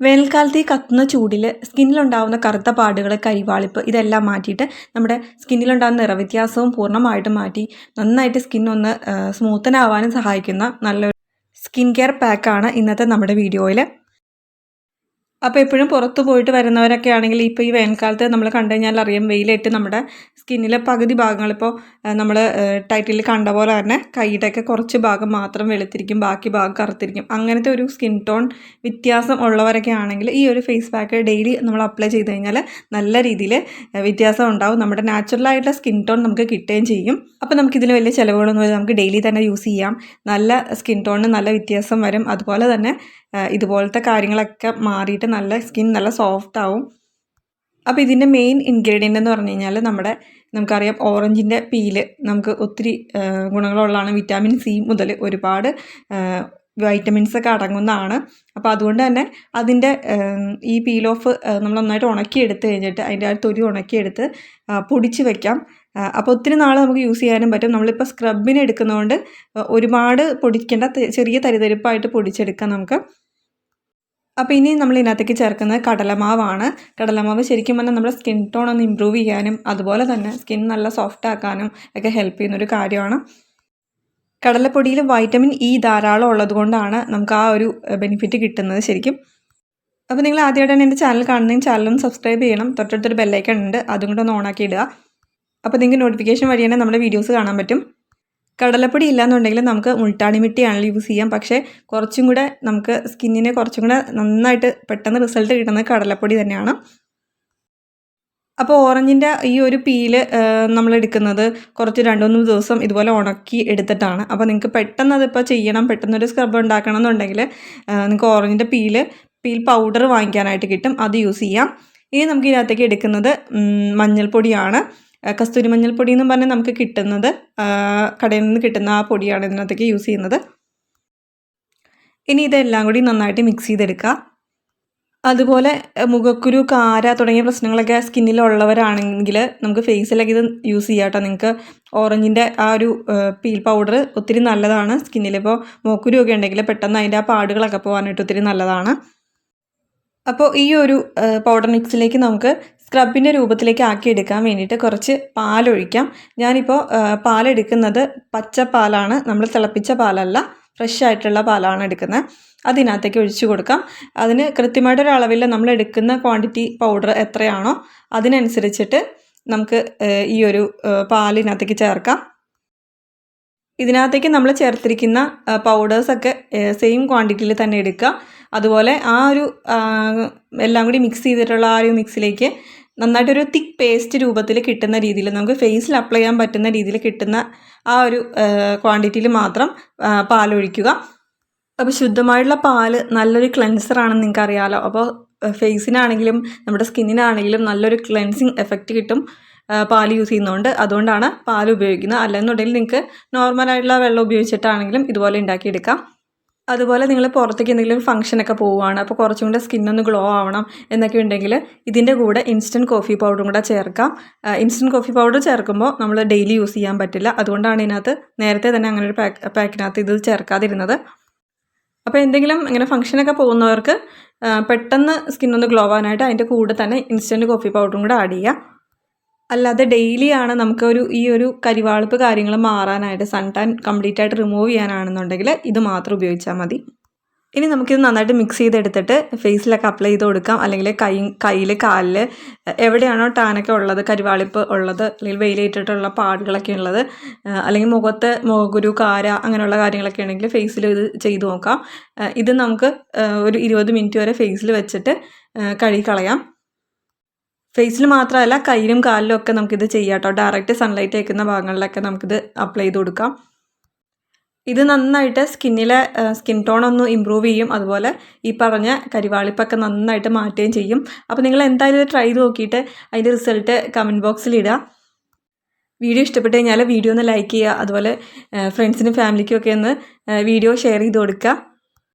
വേനൽക്കാലത്ത് ഈ കത്തുന്ന ചൂടിൽ സ്കിന്നിലുണ്ടാവുന്ന കറുത്ത പാടുകൾ കരിവാളിപ്പ് ഇതെല്ലാം മാറ്റിയിട്ട് നമ്മുടെ സ്കിന്നിലുണ്ടാകുന്ന നിറവ്യത്യാസവും പൂർണമായിട്ടും മാറ്റി നന്നായിട്ട് സ്കിന്നൊന്ന് സ്മൂത്തനാവാനും സഹായിക്കുന്ന നല്ലൊരു സ്കിൻ കെയർ പാക്കാണ് ഇന്നത്തെ നമ്മുടെ വീഡിയോയിൽ അപ്പോൾ എപ്പോഴും പുറത്ത് പോയിട്ട് വരുന്നവരൊക്കെ ആണെങ്കിൽ ഇപ്പോൾ ഈ വേനൽക്കാലത്ത് നമ്മൾ കണ്ടു കഴിഞ്ഞാൽ അറിയാം വെയിലേറ്റ് നമ്മുടെ സ്കിന്നിലെ പകുതി ഭാഗങ്ങൾ ഇപ്പോൾ നമ്മൾ ടൈറ്റിൽ കണ്ട പോലെ തന്നെ കൈയുടെയൊക്കെ കുറച്ച് ഭാഗം മാത്രം വെളുത്തിരിക്കും ബാക്കി ഭാഗം കറുത്തിരിക്കും. അങ്ങനത്തെ ഒരു സ്കിൻ ടോൺ വ്യത്യാസം ഉള്ളവരൊക്കെ ആണെങ്കിൽ ഈ ഒരു ഫേസ് പാക്ക് ഡെയിലി നമ്മൾ അപ്ലൈ ചെയ്ത് കഴിഞ്ഞാൽ നല്ല രീതിയിൽ വ്യത്യാസം ഉണ്ടാവും. നമ്മുടെ നാച്ചുറൽ ആയിട്ടുള്ള സ്കിൻ ടോൺ നമുക്ക് കിട്ടുകയും ചെയ്യും. അപ്പോൾ നമുക്കിതിൽ വലിയ ചിലവുകളൊന്നും നമുക്ക് ഡെയിലി തന്നെ യൂസ് ചെയ്യാം. നല്ല സ്കിൻ ടോണിന് നല്ല വ്യത്യാസം വരും. അതുപോലെ തന്നെ ഇതുപോലത്തെ കാര്യങ്ങളൊക്കെ മാറിയിട്ട് നല്ല സ്കിൻ നല്ല സോഫ്റ്റ് ആവും. അപ്പോൾ ഇതിന്റെ മെയിൻ ഇൻഗ്രീഡിയന്റ് എന്ന് പറഞ്ഞു കഴിഞ്ഞാൽ നമ്മുടെ നമുക്കറിയാം ഓറഞ്ചിന്റെ പീൽ നമുക്ക് ഒത്തിരി ഗുണങ്ങളുള്ളതാണ്. വിറ്റാമിൻ സി മുതൽ ഒരുപാട് വൈറ്റമിൻസ് ഒക്കെ അടങ്ങുന്നതാണ്. അപ്പോൾ അതുകൊണ്ട് തന്നെ അതിന്റെ ഈ പീൽ ഓഫ് നമ്മൾ നന്നായിട്ട് ഉണക്കിയെടുത്ത് കഴിഞ്ഞിട്ട് അതിന്റെ ആ തൊലി ഉണക്കിയെടുത്ത് പൊടിച്ച് വെക്കാം. അപ്പോൾ ഒത്തിരി നാൾ നമുക്ക് യൂസ് ചെയ്യാനും പറ്റും. നമ്മളിപ്പോൾ സ്ക്രബിന് എടുക്കുന്നതുകൊണ്ട് ഒരുപാട് പൊടിക്കേണ്ട ചെറിയ തരിതരിപ്പായിട്ട് പൊടിച്ചെടുക്കാം നമുക്ക്. അപ്പോൾ ഇനി നമ്മൾ ഇതിനകത്തേക്ക് ചേർക്കുന്നത് കടലമാവാണ്. കടലമാവ് ശരിക്കും പറഞ്ഞാൽ നമ്മുടെ സ്കിൻ ടോൺ ഒന്ന് ഇമ്പ്രൂവ് ചെയ്യാനും അതുപോലെ തന്നെ സ്കിൻ നല്ല സോഫ്റ്റ് ആക്കാനും ഒക്കെ ഹെൽപ്പ് ചെയ്യുന്ന ഒരു കാര്യമാണ്. കടലപ്പൊടിയിൽ വൈറ്റമിൻ ഇ ധാരാളം ഉള്ളതുകൊണ്ടാണ് നമുക്ക് ആ ഒരു ബെനിഫിറ്റ് കിട്ടുന്നത് ശരിക്കും. അപ്പോൾ നിങ്ങൾ ആദ്യമായിട്ടാണ് എന്റെ ചാനൽ കാണുന്നതെങ്കിൽ ചാനലൊന്ന് സബ്സ്ക്രൈബ് ചെയ്യണം. തൊട്ടടുത്തൊരു ബെല്ലൈക്കൺ ഉണ്ട്. അതും കൂടെ ഒന്ന് ഓണാക്കി ഇടുക. അപ്പോൾ നിങ്ങൾക്ക് നോട്ടിഫിക്കേഷൻ വഴി തന്നെ നമ്മുടെ വീഡിയോസ് കാണാൻ പറ്റും. കടലപ്പൊടി ഇല്ലയെന്നുണ്ടെങ്കിൽ നമുക്ക് മുൾട്ടാണി മിട്ടിയാണല്ലോ യൂസ് ചെയ്യാം. പക്ഷേ കുറച്ചും കൂടെ നമുക്ക് സ്കിന്നിനെ കുറച്ചും കൂടെ നന്നായിട്ട് പെട്ടെന്ന് റിസൾട്ട് കിട്ടുന്നത് കടലപ്പൊടി തന്നെയാണ്. അപ്പോൾ ഓറഞ്ചിന്റെ ഈ ഒരു പീൽ നമ്മൾ എടുക്കുന്നത് കുറച്ച് രണ്ട് മൂന്ന് ദിവസം ഇതുപോലെ ഉണക്കി എടുത്തിട്ടാണ്. അപ്പോൾ നിങ്ങൾക്ക് പെട്ടെന്ന് അതിപ്പോൾ ചെയ്യണം പെട്ടെന്നൊരു സ്ക്രബ് ഉണ്ടാക്കണം എന്നുണ്ടെങ്കിൽ നിങ്ങൾക്ക് ഓറഞ്ചിന്റെ പീൽ പീൽ പൗഡർ വാങ്ങിക്കാനായിട്ട് കിട്ടും. അത് യൂസ് ചെയ്യാം. ഇനി നമുക്ക് ഇതിനകത്തേക്ക് എടുക്കുന്നത് മഞ്ഞൾപ്പൊടിയാണ്. കസ്തൂരി മഞ്ഞൾപ്പൊടി എന്നും പറഞ്ഞാൽ നമുക്ക് കിട്ടുന്നത് കടയിൽ നിന്ന് കിട്ടുന്ന ആ പൊടിയാണ് ഇതിനകത്തേക്ക് യൂസ് ചെയ്യുന്നത്. ഇനി ഇതെല്ലാം കൂടി നന്നായിട്ട് മിക്സ് ചെയ്തെടുക്കുക. അതുപോലെ മുഖക്കുരു കാര തുടങ്ങിയ പ്രശ്നങ്ങളൊക്കെ സ്കിന്നിലുള്ളവരാണെങ്കിൽ നമുക്ക് ഫേസിലൊക്കെ ഇത് യൂസ് ചെയ്യാം കേട്ടോ. നിങ്ങൾക്ക് ഓറഞ്ചിന്റെ ആ ഒരു പീൽ പൗഡർ ഒത്തിരി നല്ലതാണ് സ്കിന്നിൽ സ്കിന്നിലിപ്പോൾ മുഖക്കുരു ഒക്കെ ഉണ്ടെങ്കിൽ പെട്ടെന്ന് അതിന്റെ ആ പാടുകളൊക്കെ പോകാനായിട്ട് ഒത്തിരി നല്ലതാണ്. അപ്പോൾ ഈ ഒരു പൗഡർ മിക്സിലേക്ക് നമുക്ക് സ്ക്രബിന്റെ രൂപത്തിലേക്ക് ആക്കിയെടുക്കാൻ വേണ്ടിയിട്ട് കുറച്ച് പാലൊഴിക്കാം. ഞാനിപ്പോൾ പാലെടുക്കുന്നത് പച്ച പാലാണ് നമ്മൾ തിളപ്പിച്ച പാലല്ല ഫ്രഷ് ആയിട്ടുള്ള പാലാണ് എടുക്കുന്നത് അതിനകത്തേക്ക് ഒഴിച്ചു കൊടുക്കാം. അതിന് കൃത്യമായിട്ടൊരു അളവിൽ നമ്മൾ എടുക്കുന്ന ക്വാണ്ടിറ്റി പൗഡർ എത്രയാണോ അതിനനുസരിച്ചിട്ട് നമുക്ക് ഈ ഒരു പാലിനകത്തേക്ക് ചേർക്കാം. ഇതിനകത്തേക്ക് നമ്മൾ ചേർത്തിരിക്കുന്ന പൗഡേഴ്സൊക്കെ സെയിം ക്വാണ്ടിറ്റിയിൽ തന്നെ എടുക്കുക. അതുപോലെ ആ ഒരു എല്ലാം കൂടി മിക്സ് ചെയ്തിട്ടുള്ള ആ ഒരു മിക്സിലേക്ക് നന്നായിട്ടൊരു തിക്ക് പേസ്റ്റ് രൂപത്തിൽ കിട്ടുന്ന രീതിയിൽ നമുക്ക് ഫേസിൽ അപ്ലൈ ചെയ്യാൻ പറ്റുന്ന രീതിയിൽ കിട്ടുന്ന ആ ഒരു ക്വാണ്ടിറ്റിയിൽ മാത്രം പാലൊഴിക്കുക. അപ്പോൾ ശുദ്ധമായിട്ടുള്ള പാൽ നല്ലൊരു ക്ലെൻസറാണെന്ന് നിങ്ങൾക്ക് അറിയാമല്ലോ അപ്പോൾ ഫേസിനാണെങ്കിലും നമ്മുടെ സ്കിന്നിനാണെങ്കിലും നല്ലൊരു ക്ലെൻസിങ് എഫക്റ്റ് കിട്ടും പാൽ യൂസ് ചെയ്യുന്നതുകൊണ്ട് അതുകൊണ്ടാണ് പാൽ ഉപയോഗിക്കുന്നത്. അല്ലെന്നുണ്ടെങ്കിൽ നിങ്ങൾക്ക് നോർമലായിട്ടുള്ള വെള്ളം ഉപയോഗിച്ചിട്ടാണെങ്കിലും ഇതുപോലെ ഉണ്ടാക്കിയെടുക്കാം. അതുപോലെ നിങ്ങൾ പുറത്തേക്ക് എന്തെങ്കിലും ഫംഗ്ഷനൊക്കെ പോവുകയാണ് അപ്പോൾ കുറച്ചും കൂടെ സ്കിന്നൊന്ന് ഗ്ലോ ആവണം എന്നൊക്കെ ഉണ്ടെങ്കിൽ ഇതിന്റെ കൂടെ ഇൻസ്റ്റന്റ് കോഫി പൗഡറും കൂടെ ചേർക്കാം. ഇൻസ്റ്റന്റ് കോഫി പൗഡർ ചേർക്കുമ്പോൾ നമ്മൾ ഡെയിലി യൂസ് ചെയ്യാൻ പറ്റില്ല. അതുകൊണ്ടാണ് ഇതിനകത്ത് നേരത്തെ തന്നെ അങ്ങനെ ഒരു പാക്ക് പാക്കിനകത്ത് ഇത് ചേർക്കാതിരുന്നത്. അപ്പോൾ എന്തെങ്കിലും ഇങ്ങനെ ഫംഗ്ഷനൊക്കെ പോകുന്നവർക്ക് പെട്ടെന്ന് സ്കിന്നൊന്ന് ഗ്ലോ ആവാനായിട്ട് അതിന്റെ കൂടെ തന്നെ ഇൻസ്റ്റന്റ് കോഫി പൗഡറും കൂടെ ആഡ് ചെയ്യാം അല്ലാതെ ഡെയിലി ആണ് നമുക്ക് ഒരു ഈ ഒരു കരിവാളിപ്പ് കാര്യങ്ങൾ മാറാനായിട്ട് സൺ ടാൻ കംപ്ലീറ്റ് ആയിട്ട് റിമൂവ് ചെയ്യാനാണെന്നുണ്ടെങ്കിൽ ഇത് മാത്രം ഉപയോഗിച്ചാൽ മതി. ഇനി നമുക്കിത് നന്നായിട്ട് മിക്സ് ചെയ്തെടുത്തിട്ട് ഫേസിലൊക്കെ അപ്ലൈ ചെയ്ത് കൊടുക്കാം. അല്ലെങ്കിൽ കൈ കയ്യിൽ കാലിൽ എവിടെയാണോ ടാനൊക്കെ ഉള്ളത് കരിവാളിപ്പ് ഉള്ളത് അല്ലെങ്കിൽ വെയിലേറ്റിട്ടുള്ള പാടുകളൊക്കെ ഉള്ളത് അല്ലെങ്കിൽ മുഖത്ത് മുഖഗുരു കാര അങ്ങനെയുള്ള കാര്യങ്ങളൊക്കെ ഉണ്ടെങ്കിൽ ഫേസിൽ ഇത് ചെയ്ത് നോക്കാം. ഇത് നമുക്ക് ഒരു ഇരുപത് മിനിറ്റ് വരെ ഫേസിൽ വെച്ചിട്ട് കഴുകി കളയാം. ഫേസിൽ മാത്രമല്ല കയ്യിലും കാലിലും ഒക്കെ നമുക്കിത് ചെയ്യാം കേട്ടോ ഡയറക്റ്റ് സൺലൈറ്റ് ഏൽക്കുന്ന ഭാഗങ്ങളിലൊക്കെ നമുക്കിത് അപ്ലൈ ചെയ്ത് കൊടുക്കാം. ഇത് നന്നായിട്ട് സ്കിന്നിലെ സ്കിൻ ടോൺ ഒന്ന് ഇമ്പ്രൂവ് ചെയ്യും. അതുപോലെ ഈ പറഞ്ഞ കരിവാളിപ്പൊക്കെ നന്നായിട്ട് മാറ്റുകയും ചെയ്യും. അപ്പോൾ നിങ്ങൾ എന്തായാലും ഇത് ട്രൈ ചെയ്ത് നോക്കിയിട്ട് അതിന്റെ റിസൾട്ട് കമന്റ് ബോക്സിൽ ഇടുക വീഡിയോ ഇഷ്ടപ്പെട്ട് കഴിഞ്ഞാൽ വീഡിയോ ഒന്ന് ലൈക്ക് ചെയ്യുക. അതുപോലെ ഫ്രണ്ട്സിനും ഫാമിലിക്കും ഒക്കെ ഒന്ന് വീഡിയോ ഷെയർ ചെയ്ത് കൊടുക്കുക.